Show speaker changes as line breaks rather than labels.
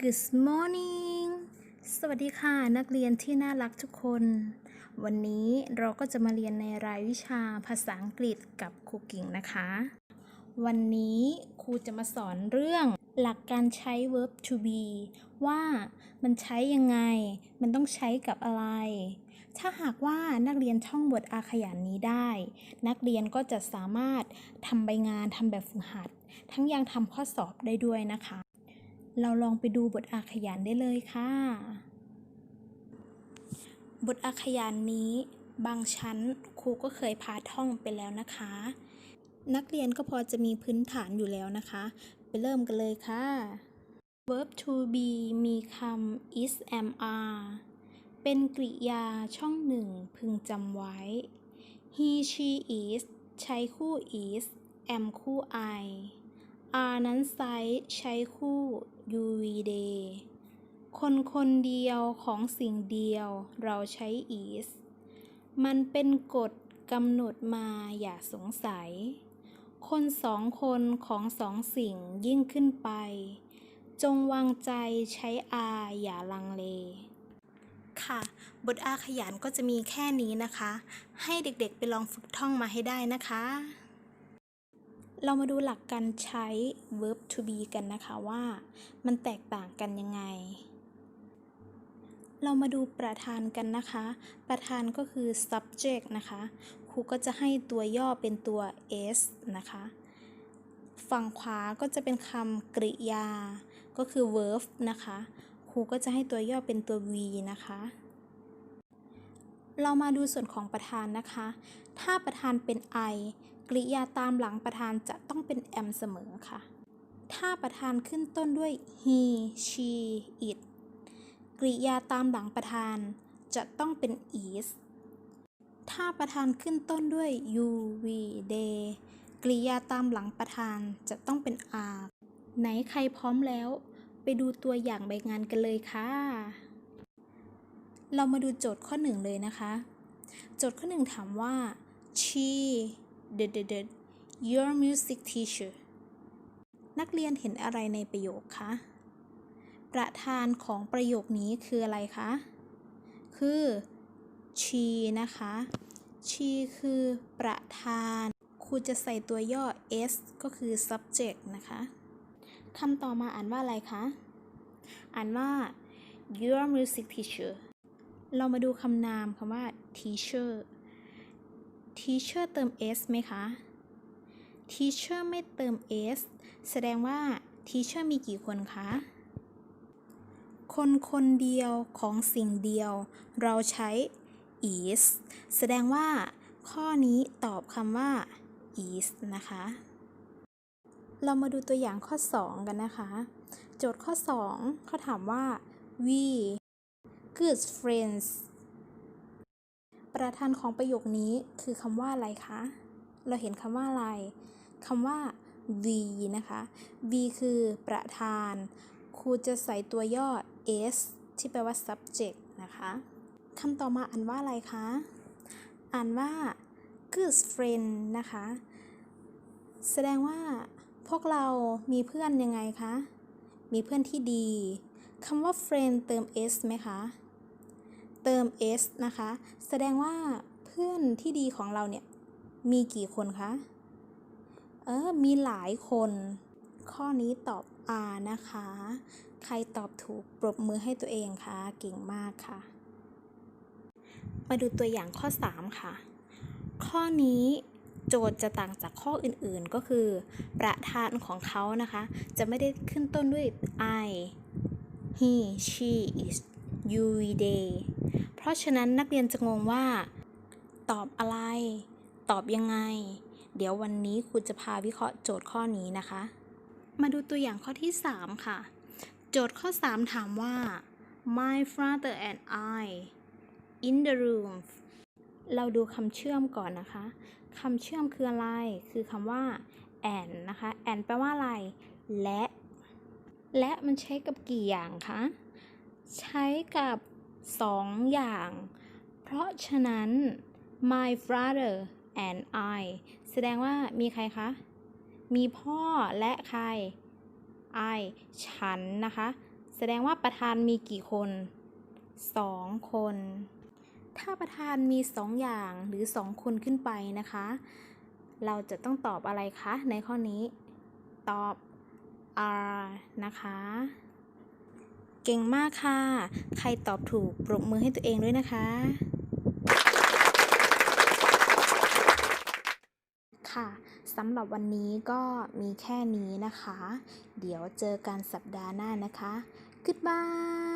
Good morning สวัสดีค่ะนักเรียนที่น่ารักทุกคน วันนี้เราก็จะมาเรียนในรายวิชาภาษาอังกฤษกับครูกิ่งนะคะ วันนี้ครูจะมาสอนเรื่องหลักการใช้ verb to be ว่ามันใช้ยังไง มันต้องใช้กับอะไร ถ้าหากว่านักเรียนท่องบทอาขยานนี้ได้ นักเรียนก็จะสามารถทำใบงานทำแบบฝึกหัด ทั้งยังทำข้อสอบได้ด้วยนะคะ เราลองไปดูบทอาขยานได้เลยค่ะ บทอาขยานนี้ บางชั้นครูก็เคยพาท่องไปแล้วนะคะ นักเรียนก็พอจะมีพื้นฐานอยู่แล้วนะคะ ไปเริ่มกันเลยค่ะ verb to be มีคำ is am are เป็นกริยาช่องหนึ่งพึงจำไว้ he she is ใช้คู่ is am คู่ I are นั้นไซส์ใช้คู่ uv day คนคนเดียวของสิ่งเดียวเราใช้ is มันเป็นกฎกำหนดมาอย่าสงสัย คนสองคนของสองสิ่งยิ่งขึ้นไป จงวางใจใช้อาอย่าลังเล ค่ะ บทอาขยานก็จะมีแค่นี้นะคะ ให้เด็กๆไปลองฝึกท่องมาให้ได้นะคะ เรามาดูหลักการใช้ verb to be กันนะคะว่า มันแตกต่างกันยังไง เรามาดูประธานกันนะคะ ประธานก็คือ subject นะคะ ครูก็จะให้ตัวย่อเป็นตัว s นะคะ ฝั่งขวาก็จะเป็นคำกริยา ก็คือ verb นะคะ ครูก็จะให้ตัวย่อเป็นตัว v นะคะ เรามาดูส่วนของประธานนะคะ ถ้าประธานเป็น I กริยาตามหลังประธานจะต้องเป็น am เสมอค่ะ ถ้าประธานขึ้นต้นด้วย he she it กริยาตามหลังประธานจะต้องเป็น is ถ้าประธานขึ้นต้นด้วย you we they กริยาตามหลังประธานจะต้องเป็น are ไหนใครพร้อมแล้ว ไปดูตัวอย่างใบงานกันเลยค่ะ เรามาดูโจทย์ข้อหนึ่งเลยนะคะ โจทย์ข้อหนึ่งถามว่า she the the the your music teacher นักเรียนเห็นอะไรในประโยคคะ ประธานของประโยคนี้คืออะไรคะ คือ she นะคะ she คือประธาน ครูจะใส่ตัวย่อ s ก็คือ subject นะคะคำต่อมาอ่านว่าอะไรคะ อ่านว่า your music teacher เรามาดูคำนามคำว่า teacher teacher เติม s ไหมคะ teacher ไม่เติม s แสดงว่า teacher มีกี่คนคะ คนคนเดียวของสิ่งเดียว เราใช้ is แสดงว่าข้อนี้ตอบคำว่า is นะคะ เรามาดูตัวอย่างข้อ 2 กันนะคะ โจทย์ข้อ 2 เขาถามว่า we good friends ประธานของประโยคนี้คือคำว่าอะไรคะ เราเห็นคำว่าอะไรคำว่า v นะคะ v คือประธาน ครูจะใส่ตัวย่อ s ที่แปลว่า subject นะคะคำต่อมาอ่านว่าอะไรคะ อ่านว่า good friend นะคะ แสดงว่าพวกเรามีเพื่อนยังไงคะ มีเพื่อนที่ดี คำว่า friend เติม s ไหมคะ เติม s นะคะ แสดงว่าเพื่อนที่ดีของเราเนี่ย มีกี่คนคะ เออ มีหลายคน ข้อนี้ตอบ R นะคะ ใครตอบถูกปรบมือให้ตัวเองค่ะ เก่งมากค่ะ มาดูตัวอย่างข้อ 3 ค่ะ ข้อนี้โจทย์จะต่างจากข้ออื่นๆก็คือ ประธานของเขานะคะ จะไม่ได้ขึ้นต้นด้วย I he she is you they ราะฉะนั้นนักเรียนจะงงว่า ตอบอะไร ตอบยังไง เดี๋ยววันนี้ครูจะพาวิเคราะห์โจทย์ข้อนี้นะคะ มาดูตัวอย่างข้อที่ 3 ค่ะ โจทย์ข้อ 3 ถามว่า my father and I in the room เราดูคำเชื่อมก่อนนะคะคำเชื่อมคืออะไร คือคำว่า and นะคะ and แปลว่าอะไร และ และมันใช้กับกี่อย่างคะ ใช้กับ 2อย่าง เพราะฉะนั้น my brother and I แสดงว่ามีใครคะ มีพ่อและใคร I ฉันนะคะ แสดงว่าประธานมีกี่คนสองคน ถ้าประธานมีสองอย่างหรือสองคนขึ้นไปนะคะ เราจะต้องตอบอะไรคะ ในข้อนี้ ตอบ are นะคะ เก่งมากค่ะ ใครตอบถูกปรบมือให้ตัวเองด้วยนะคะ ค่ะสำหรับวันนี้ก็มีแค่นี้นะคะ เดี๋ยวเจอกันสัปดาห์หน้านะคะ Goodbye